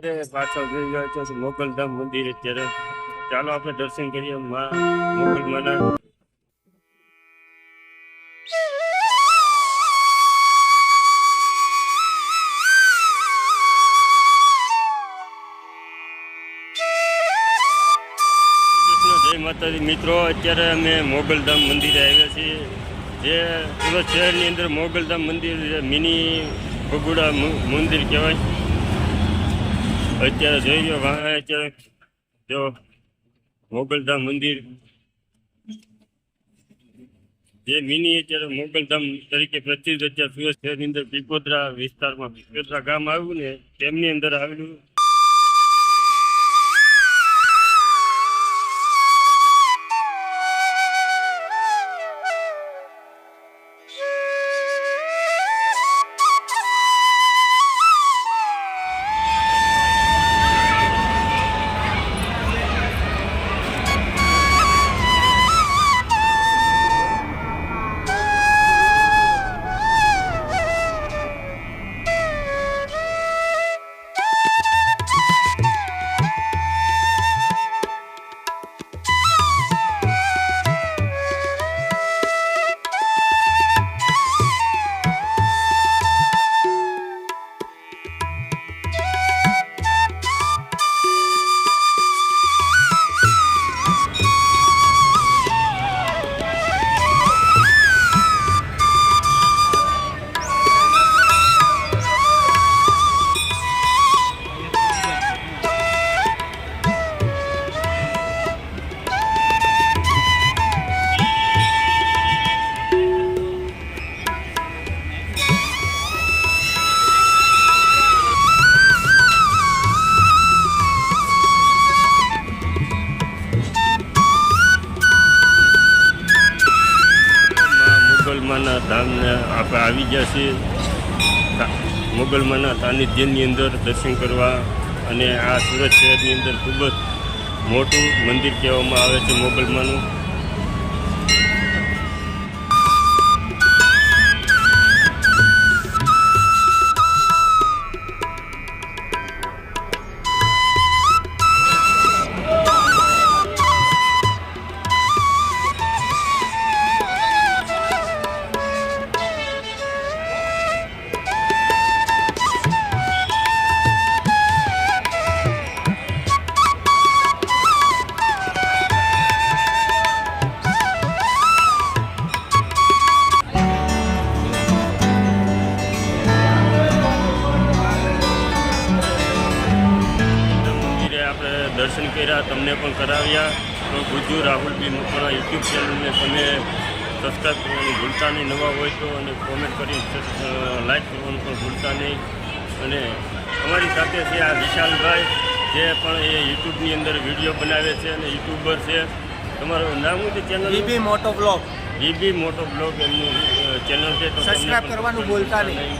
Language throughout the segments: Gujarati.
અત્યારે પાછળ જોઈ રહ્યા છો મોગલધામ મંદિર અત્યારે. ચાલો આપણે દર્શન કરીએ. માં જય માતાજી. મિત્રો, અત્યારે અમે મોગલધામ મંદિરે આવ્યા છીએ. જે સુરત શહેરની અંદર મોગલધામ મંદિર મિની બગુડા મંદિર કહેવાય. અત્યારે જોઈ લો ભાઈ અત્યારે જો મોગલધામ મંદિર. જે મિની અત્યારે મોગલધામ તરીકે પ્રસિદ્ધ અત્યારે સુરત શહેરની અંદર પીપોદરા વિસ્તારમાં, પીપોદરા ગામ આવ્યું ને તેમની અંદર આવેલું મુગલમાના ધામને આપણે આવી ગયા છીએ મોગલમાના સાનિધ્યની અંદર દર્શન કરવા અને આ સુરત શહેરની અંદર ખૂબ જ મોટું મંદિર કહેવામાં આવે છે મોગલમાનું. દર્શન કર્યા તમને પણ કરાવ્યા. તો ગુજુ રાહુલબી મકવાણા યુટ્યુબ ચેનલને તમે સબસ્ક્રાઈબ કરવાનું ભૂલતા નહીં. નવા હોય તો અને કોમેન્ટ કરી લાઈક કરવાનું પણ ભૂલતા નહીં. અને અમારી સાથે છે આ વિશાલભાઈ જે પણ એ યુટ્યુબની અંદર વીડિયો બનાવે છે અને યુટ્યુબર છે. તમારું નામ શું છે channel BB moto blog. BB moto blog એમનું ચેનલ છે તો તમને કરવાનું ભૂલતા નહીં.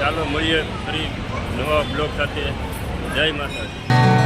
ચાલો મળીએ ફરી નવા બ્લોગ સાથે. જય માતાજી.